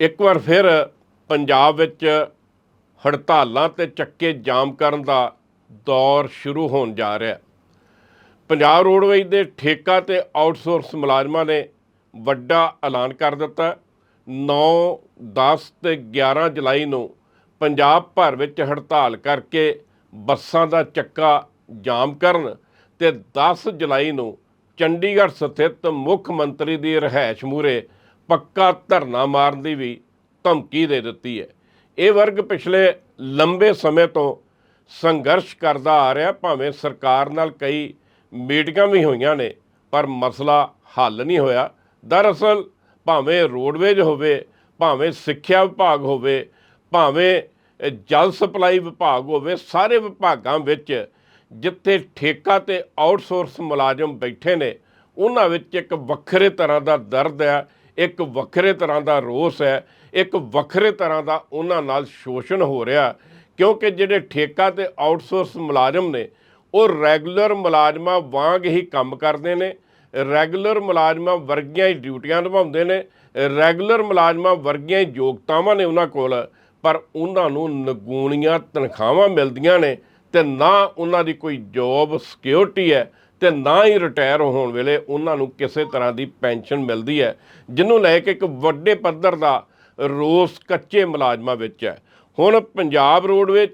ਇੱਕ ਵਾਰ ਫਿਰ ਪੰਜਾਬ ਵਿੱਚ ਹੜਤਾਲਾਂ ਤੇ ਚੱਕੇ ਜਾਮ ਕਰਨ ਦਾ ਦੌਰ ਸ਼ੁਰੂ ਹੋਣ ਜਾ ਰਿਹਾ ਹੈ ਪੰਜਾਬ ਰੋਡਵੇਜ਼ ਦੇ ਠੇਕਾ ਤੇ ਆਊਟਸੋਰਸ ਮੁਲਾਜ਼ਮਾਂ ਨੇ ਵੱਡਾ ਐਲਾਨ ਕਰ ਦਿੱਤਾ ਹੈ। 9 10 ਤੇ 11 ਜੁਲਾਈ ਨੂੰ ਪੰਜਾਬ ਭਰ ਵਿੱਚ ਹੜਤਾਲ ਕਰਕੇ ਬੱਸਾਂ ਦਾ ਚੱਕਾ ਜਾਮ ਕਰਨ ਤੇ 10 ਜੁਲਾਈ ਨੂੰ ਚੰਡੀਗੜ੍ਹ ਸਥਿਤ ਮੁੱਖ ਮੰਤਰੀ ਦੀ ਰਿਹਾਇਸ਼ ਮੂਹਰੇ ਪੱਕਾ ਧਰਨਾ ਮਾਰਨ ਦੀ ਵੀ ਧਮਕੀ ਦੇ ਦਿੱਤੀ ਹੈ। ਇਹ ਵਰਗ ਪਿਛਲੇ ਲੰਬੇ ਸਮੇਂ ਤੋਂ ਸੰਘਰਸ਼ ਕਰਦਾ ਆ ਰਿਹਾ, ਭਾਵੇਂ ਸਰਕਾਰ ਨਾਲ ਕਈ ਮੀਟਿੰਗਾਂ ਵੀ ਹੋਈਆਂ ਨੇ, ਪਰ ਮਸਲਾ ਹੱਲ ਨਹੀਂ ਹੋਇਆ। ਦਰਅਸਲ ਭਾਵੇਂ ਰੋਡਵੇਜ ਹੋਵੇ, ਭਾਵੇਂ ਸਿੱਖਿਆ ਵਿਭਾਗ ਹੋਵੇ, ਭਾਵੇਂ ਜਲ ਸਪਲਾਈ ਵਿਭਾਗ ਹੋਵੇ, ਸਾਰੇ ਵਿਭਾਗਾਂ ਵਿੱਚ ਜਿੱਥੇ ਠੇਕਾ ਤੇ ਆਊਟਸੋਰਸ ਮੁਲਾਜ਼ਮ ਬੈਠੇ ਨੇ, ਉਹਨਾਂ ਵਿੱਚ ਇੱਕ ਵੱਖਰੇ ਤਰ੍ਹਾਂ ਦਾ ਦਰਦ ਹੈ। ਇੱਕ ਵੱਖਰੇ ਤਰ੍ਹਾਂ ਦਾ ਰੋਸ ਹੈ, ਇੱਕ ਵੱਖਰੇ ਤਰ੍ਹਾਂ ਦਾ ਉਹਨਾਂ ਨਾਲ ਸ਼ੋਸ਼ਣ ਹੋ ਰਿਹਾ ਕਿਉਂਕਿ ਜਿਹੜੇ ਠੇਕਾ ਤੇ ਆਊਟਸੋਰਸ ਮੁਲਾਜ਼ਮ ਨੇ, ਉਹ ਰੈਗੂਲਰ ਮੁਲਾਜ਼ਮਾਂ ਵਾਂਗ ਹੀ ਕੰਮ ਕਰਦੇ ਨੇ, ਰੈਗੂਲਰ ਮੁਲਾਜ਼ਮਾਂ ਵਰਗੀਆਂ ਹੀ ਡਿਊਟੀਆਂ ਨਿਭਾਉਂਦੇ ਨੇ, ਰੈਗੂਲਰ ਮੁਲਾਜ਼ਮਾਂ ਵਰਗੀਆਂ ਹੀ ਯੋਗਤਾਵਾਂ ਨੇ ਉਹਨਾਂ ਕੋਲ, ਪਰ ਉਹਨਾਂ ਨੂੰ ਨਗੂਣੀਆਂ ਤਨਖਾਹਾਂ ਮਿਲਦੀਆਂ ਨੇ ਤੇ ਨਾ ਉਹਨਾਂ ਦੀ ਕੋਈ ਜੌਬ ਸਿਕਿਉਰਿਟੀ ਹੈ ਤੇ ਨਾ ਹੀ ਰਿਟਾਇਰ ਹੋਣ ਵੇਲੇ ਉਹਨਾਂ ਨੂੰ ਕਿਸੇ ਤਰ੍ਹਾਂ ਦੀ ਪੈਨਸ਼ਨ ਮਿਲਦੀ ਹੈ, ਜਿਹਨੂੰ ਲੈ ਕੇ ਇੱਕ ਵੱਡੇ ਪੱਧਰ ਦਾ ਰੋਸ ਕੱਚੇ ਮੁਲਾਜ਼ਮਾਂ ਵਿੱਚ ਹੈ। ਹੁਣ ਪੰਜਾਬ ਰੋਡਵੇਜ਼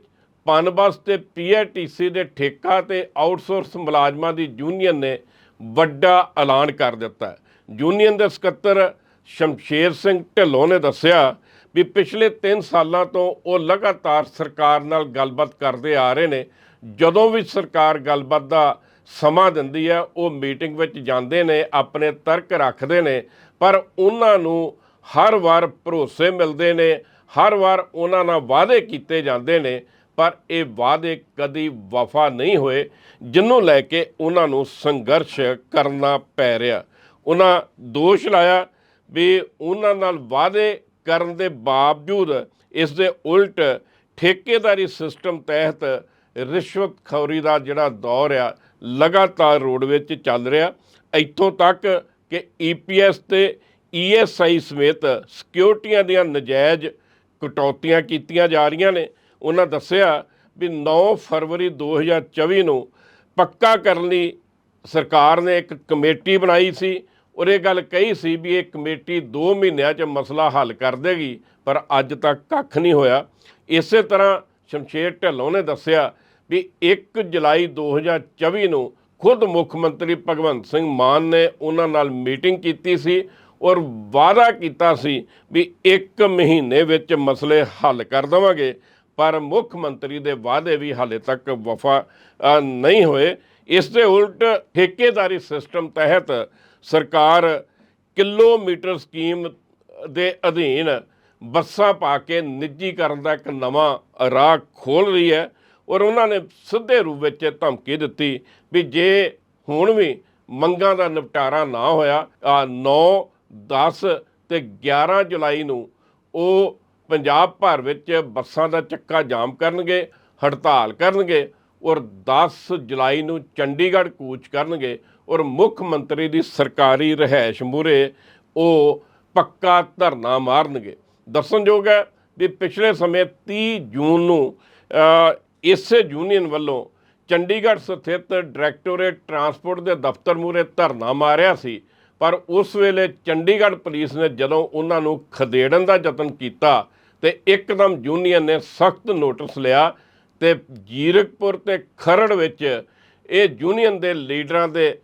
ਪਨਬਸ ਤੇ ਪੀਆਰਟੀਸੀ ਦੇ ਠੇਕਾ ਤੇ ਆਊਟਸੋਰਸ ਮੁਲਾਜ਼ਮਾਂ ਦੀ ਯੂਨੀਅਨ ਨੇ ਵੱਡਾ ਐਲਾਨ ਕਰ ਦਿੱਤਾ ਯੂਨੀਅਨ ਦੇ ਸਕੱਤਰ ਸ਼ਮਸ਼ੇਰ ਸਿੰਘ ਢਿੱਲੋਂ ਨੇ ਦੱਸਿਆ ਵੀ ਪਿਛਲੇ 3 ਸਾਲਾਂ ਤੋਂ ਉਹ ਲਗਾਤਾਰ ਸਰਕਾਰ ਨਾਲ ਗੱਲਬਾਤ ਕਰਦੇ ਆ ਰਹੇ ਨੇ। ਜਦੋਂ ਵੀ ਸਰਕਾਰ ਗੱਲਬਾਤ ਦਾ ਸਮਾਂ ਦਿੰਦੀ ਹੈ, ਉਹ ਮੀਟਿੰਗ ਵਿੱਚ ਜਾਂਦੇ ਨੇ, ਆਪਣੇ ਤਰਕ ਰੱਖਦੇ ਨੇ, ਪਰ ਉਹਨਾਂ ਨੂੰ ਹਰ ਵਾਰ ਭਰੋਸੇ ਮਿਲਦੇ ਨੇ, ਹਰ ਵਾਰ ਉਹਨਾਂ ਨਾਲ ਵਾਅਦੇ ਕੀਤੇ ਜਾਂਦੇ ਨੇ, ਪਰ ਇਹ ਵਾਅਦੇ ਕਦੀ ਵਫਾ ਨਹੀਂ ਹੋਏ ਜਿਹਨੂੰ ਲੈ ਕੇ ਉਹਨਾਂ ਨੂੰ ਸੰਘਰਸ਼ ਕਰਨਾ ਪੈ ਰਿਹਾ। ਉਹਨਾਂ ਦੋਸ਼ ਲਾਇਆ ਵੀ ਉਹਨਾਂ ਨਾਲ ਵਾਅਦੇ ਕਰਨ ਦੇ ਬਾਵਜੂਦ ਇਸ ਦੇ ਉਲਟ ਠੇਕੇਦਾਰੀ ਸਿਸਟਮ ਤਹਿਤ ਰਿਸ਼ਵਤਖੌਰੀ ਦਾ ਜਿਹੜਾ ਦੌਰ ਆ ਲਗਾਤਾਰ ਰੋਡਵੇਜ਼ 'ਚ ਚੱਲ ਰਿਹਾ। ਇੱਥੋਂ ਤੱਕ ਕਿ ਈਪੀਐਸ ਤੇ ਈਐਸਆਈ ਸਮੇਤ ਸਿਕਿਉਰਟੀਆਂ ਦੀਆਂ ਨਜਾਇਜ਼ ਕਟੌਤੀਆਂ ਕੀਤੀਆਂ ਜਾ ਰਹੀਆਂ ਨੇ। ਉਹਨਾਂ ਦੱਸਿਆ ਵੀ 9 ਫਰਵਰੀ 2024 ਨੂੰ ਪੱਕਾ ਕਰਨ ਲਈ ਸਰਕਾਰ ਨੇ ਇੱਕ ਕਮੇਟੀ ਬਣਾਈ ਸੀ। ਔਰ ਇਹ ਗੱਲ ਕਹੀ ਸੀ ਵੀ ਇਹ ਕਮੇਟੀ 2 ਮਹੀਨਿਆਂ 'ਚ ਮਸਲਾ ਹੱਲ ਕਰ ਦੇਗੀ, ਪਰ ਅੱਜ ਤੱਕ ਕੱਖ ਨਹੀਂ ਹੋਇਆ। ਇਸੇ ਤਰ੍ਹਾਂ ਸ਼ਮਸ਼ੇਰ ਢਿੱਲੋਂ ਨੇ ਦੱਸਿਆ ਵੀ 1 ਜੁਲਾਈ 2024 ਨੂੰ ਖੁਦ ਮੁੱਖ ਮੰਤਰੀ ਭਗਵੰਤ ਸਿੰਘ ਮਾਨ ਨੇ ਉਹਨਾਂ ਨਾਲ ਮੀਟਿੰਗ ਕੀਤੀ ਸੀ ਔਰ ਵਾਅਦਾ ਕੀਤਾ ਸੀ ਵੀ 1 ਮਹੀਨੇ ਵਿੱਚ ਮਸਲੇ ਹੱਲ ਕਰ ਦੇਵਾਂਗੇ, ਪਰ ਮੁੱਖ ਮੰਤਰੀ ਦੇ ਵਾਅਦੇ ਵੀ ਹਾਲੇ ਤੱਕ ਵਫਾ ਨਹੀਂ ਹੋਏ। ਇਸ ਦੇ ਉਲਟ ਠੇਕੇਦਾਰੀ ਸਿਸਟਮ ਤਹਿਤ ਸਰਕਾਰ ਕਿਲੋਮੀਟਰ ਸਕੀਮ ਦੇ ਅਧੀਨ ਬੱਸਾਂ ਪਾ ਕੇ ਨਿੱਜੀਕਰਨ ਦਾ ਇੱਕ ਨਵਾਂ ਰਾਹ ਖੋਲ ਰਹੀ ਹੈ। ਔਰ ਉਹਨਾਂ ਨੇ ਸਿੱਧੇ ਰੂਪ ਵਿੱਚ ਧਮਕੀ ਦਿੱਤੀ ਵੀ ਜੇ ਹੁਣ ਵੀ ਮੰਗਾਂ ਦਾ ਨਿਪਟਾਰਾ ਨਾ ਹੋਇਆ 9 10 ਤੇ 11 ਜੁਲਾਈ ਨੂੰ ਉਹ ਪੰਜਾਬ ਭਰ ਵਿੱਚ ਬੱਸਾਂ ਦਾ ਚੱਕਾ ਜਾਮ ਕਰਨਗੇ, ਹੜਤਾਲ ਕਰਨਗੇ ਔਰ 10 ਜੁਲਾਈ ਨੂੰ ਚੰਡੀਗੜ੍ਹ ਕੂਚ ਕਰਨਗੇ ਔਰ ਮੁੱਖ ਮੰਤਰੀ ਦੀ ਸਰਕਾਰੀ ਰਿਹਾਇਸ਼ ਮੂਹਰੇ ਉਹ ਪੱਕਾ ਧਰਨਾ ਮਾਰਨਗੇ। ਦੱਸਣਯੋਗ ਹੈ ਵੀ ਪਿਛਲੇ ਸਮੇਂ 30 ਜੂਨ ਨੂੰ ਇਸੇ ਯੂਨੀਅਨ ਵੱਲੋਂ ਚੰਡੀਗੜ੍ਹ ਸਥਿਤ ਡਾਇਰੈਕਟੋਰੇਟ ਟਰਾਂਸਪੋਰਟ ਦੇ ਦਫ਼ਤਰ ਮੂਹਰੇ ਧਰਨਾ ਮਾਰਿਆ ਸੀ, ਪਰ ਉਸ ਵੇਲੇ ਚੰਡੀਗੜ੍ਹ ਪੁਲਿਸ ਨੇ ਜਦੋਂ ਉਹਨਾਂ ਨੂੰ ਖਦੇੜਨ ਦਾ ਯਤਨ ਕੀਤਾ, ਤੇ ਇੱਕਦਮ ਯੂਨੀਅਨ ਨੇ ਸਖਤ ਨੋਟਿਸ ਲਿਆ ਤੇ ਜੀਰਕਪੁਰ ਤੇ ਖਰੜ ਵਿੱਚ ਇਹ ਯੂਨੀਅਨ ਦੇ ਲੀਡਰਾਂ ਦੇ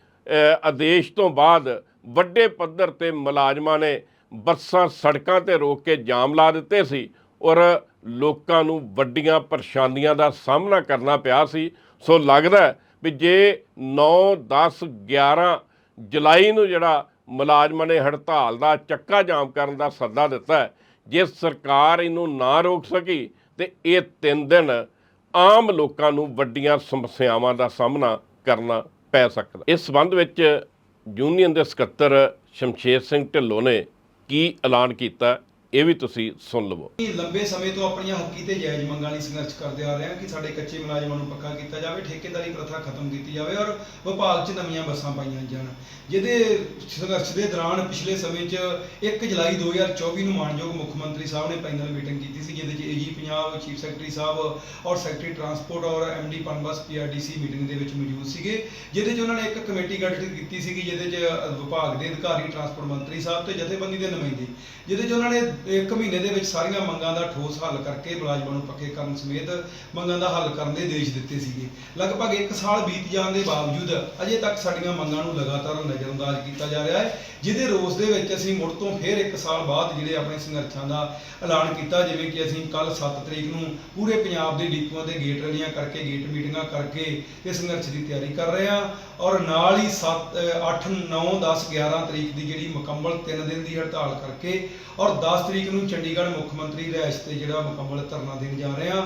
ਆਦੇਸ਼ ਤੋਂ ਬਾਅਦ ਵੱਡੇ ਪੱਧਰ ਤੇ ਮੁਲਾਜ਼ਮਾਂ ਨੇ ਬੱਸਾਂ ਸੜਕਾਂ ਤੇ ਰੋਕ ਕੇ ਜਾਮ ਲਾ ਦਿੱਤੇ ਸੀ ਔਰ ਲੋਕਾਂ ਨੂੰ ਵੱਡੀਆਂ ਪਰੇਸ਼ਾਨੀਆਂ ਦਾ ਸਾਹਮਣਾ ਕਰਨਾ ਪਿਆ ਸੀ। ਸੋ ਲੱਗਦਾ ਵੀ ਜੇ 9 10 11 ਜੁਲਾਈ ਨੂੰ ਜਿਹੜਾ ਮੁਲਾਜ਼ਮਾਂ ਨੇ ਹੜਤਾਲ ਦਾ ਚੱਕਾ ਜਾਮ ਕਰਨ ਦਾ ਸੱਦਾ ਦਿੱਤਾ ਜੇ ਸਰਕਾਰ ਇਹਨੂੰ ਨਾ ਰੋਕ ਸਕੀ, ਤੇ ਇਹ ਤਿੰਨ ਦਿਨ ਆਮ ਲੋਕਾਂ ਨੂੰ ਵੱਡੀਆਂ ਸਮੱਸਿਆਵਾਂ ਦਾ ਸਾਹਮਣਾ ਕਰਨਾ ਪੈ ਸਕਦਾ ਇਸ ਸੰਬੰਧ ਵਿੱਚ ਯੂਨੀਅਨ ਦੇ ਸਕੱਤਰ ਸ਼ਮਸ਼ੇਰ ਸਿੰਘ ਢਿੱਲੋਂ ਨੇ ਕੀ ਐਲਾਨ ਕੀਤਾ? ਇਹ ਵੀ ਤੁਸੀਂ ਸੁਣ ਲਵੋ। ਅਸੀਂ ਲੰਬੇ ਸਮੇਂ ਤੋਂ ਆਪਣੀਆਂ ਹੱਕੀ ਤੇ ਜਾਇਜ਼ ਮੰਗਾਂ ਲਈ ਸੰਘਰਸ਼ ਕਰਦੇ ਆ ਰਹੇ ਹਾਂ ਕਿ ਸਾਡੇ ਕੱਚੇ ਮੁਲਾਜ਼ਮਾਂ ਨੂੰ ਪੱਕਾ ਕੀਤਾ ਜਾਵੇ, ਠੇਕੇਦਾਰੀ ਪ੍ਰਥਾ ਖਤਮ ਕੀਤੀ ਜਾਵੇ ਔਰ ਵਿਭਾਗ 'ਚ ਨਵੀਆਂ ਬੱਸਾਂ ਪਾਈਆਂ ਜਾਣ। ਜਿਹਦੇ ਸੰਘਰਸ਼ ਦੇ ਦੌਰਾਨ ਪਿਛਲੇ ਸਮੇਂ 'ਚ 1 ਜੁਲਾਈ 2024 ਨੂੰ ਮਾਨਯੋਗ ਮੁੱਖ ਮੰਤਰੀ ਸਾਹਿਬ ਨੇ ਪੈਨਲ ਮੀਟਿੰਗ ਕੀਤੀ ਸੀ, ਜਿਹਦੇ 'ਚ ਏਜੀ ਪੰਜਾਬ, ਚੀਫ ਸੈਕਟਰੀ ਸਾਹਿਬ ਔਰ ਸੈਕਟਰੀ ਟਰਾਂਸਪੋਰਟ ਔਰ ਐਮਡੀ ਪਨਬਸ ਪੀਆਰਡੀਸੀ ਮੀਟਿੰਗ ਦੇ ਵਿੱਚ ਮੌਜੂਦ ਸੀਗੇ। ਜਿਹਦੇ 'ਚ ਉਹਨਾਂ ਨੇ ਇੱਕ ਕਮੇਟੀ ਗਠਿਤ ਕੀਤੀ ਸੀਗੀ, ਜਿਹਦੇ 'ਚ ਵਿਭਾਗ ਦੇ ਅਧਿਕਾਰੀ, ਟਰਾਂਸਪੋਰਟ ਮੰਤਰੀ ਸਾਹਿਬ ਤੇ ਜਥੇਬੰਦੀ ਦੇ ਨੁਮਾਇੰਦੇ। ਜਿਹਦੇ 'ਚ ਉਹਨਾਂ ਨੇ ਇੱਕ ਮਹੀਨੇ ਦੇ ਵਿੱਚ ਸਾਰੀਆਂ ਮੰਗਾਂ ਦਾ ਠੋਸ ਹੱਲ ਕਰਕੇ ਮੁਲਾਜ਼ਮਾਂ ਨੂੰ ਪੱਕੇ ਕਰਨ ਸਮੇਤ ਮੰਗਾਂ ਦਾ ਹੱਲ ਕਰਨ ਦੇ ਆਦੇਸ਼ ਦਿੱਤੇ ਸੀਗੇ। ਲਗਭਗ 1 ਸਾਲ ਬੀਤ ਜਾਣ ਦੇ ਬਾਵਜੂਦ ਅਜੇ ਤੱਕ ਸਾਡੀਆਂ ਮੰਗਾਂ ਨੂੰ ਲਗਾਤਾਰ ਨਜ਼ਰਅੰਦਾਜ਼ ਕੀਤਾ ਜਾ ਰਿਹਾ ਹੈ, ਜਿਹਦੇ ਰੋਸ ਦੇ ਵਿੱਚ ਅਸੀਂ ਮੁੜ ਤੋਂ ਫਿਰ 1 ਸਾਲ ਬਾਅਦ ਜਿਹੜੇ ਆਪਣੇ ਸੰਘਰਸ਼ਾਂ ਦਾ ਐਲਾਨ ਕੀਤਾ, ਜਿਵੇਂ ਕਿ ਅਸੀਂ ਕੱਲ 7 ਤਰੀਕ ਨੂੰ ਪੂਰੇ ਪੰਜਾਬ ਦੇ ਡਿਪੂਆਂ ਦੇ ਗੇਟ ਰੈਲੀਆਂ ਕਰਕੇ, ਗੇਟ ਮੀਟਿੰਗਾਂ ਕਰਕੇ ਇਹ ਸੰਘਰਸ਼ ਦੀ ਤਿਆਰੀ ਕਰ ਰਹੇ ਹਾਂ ਔਰ ਨਾਲ ਹੀ 7 8 9 10 11 ਤਰੀਕ ਦੀ ਜਿਹੜੀ ਮੁਕੰਮਲ 3 ਦਿਨ ਦੀ ਹੜਤਾਲ ਕਰਕੇ ਔਰ 10 ਤਰੀਕ ਨੂੰ ਚੰਡੀਗੜ੍ਹ ਮੁੱਖ ਮੰਤਰੀ ਰਿਹਾਇਸ਼ ਤੇ ਜਿਹੜਾ ਮੁਕੰਮਲ ਧਰਨਾ ਦੇਣ ਜਾ ਰਹੇ ਹਾਂ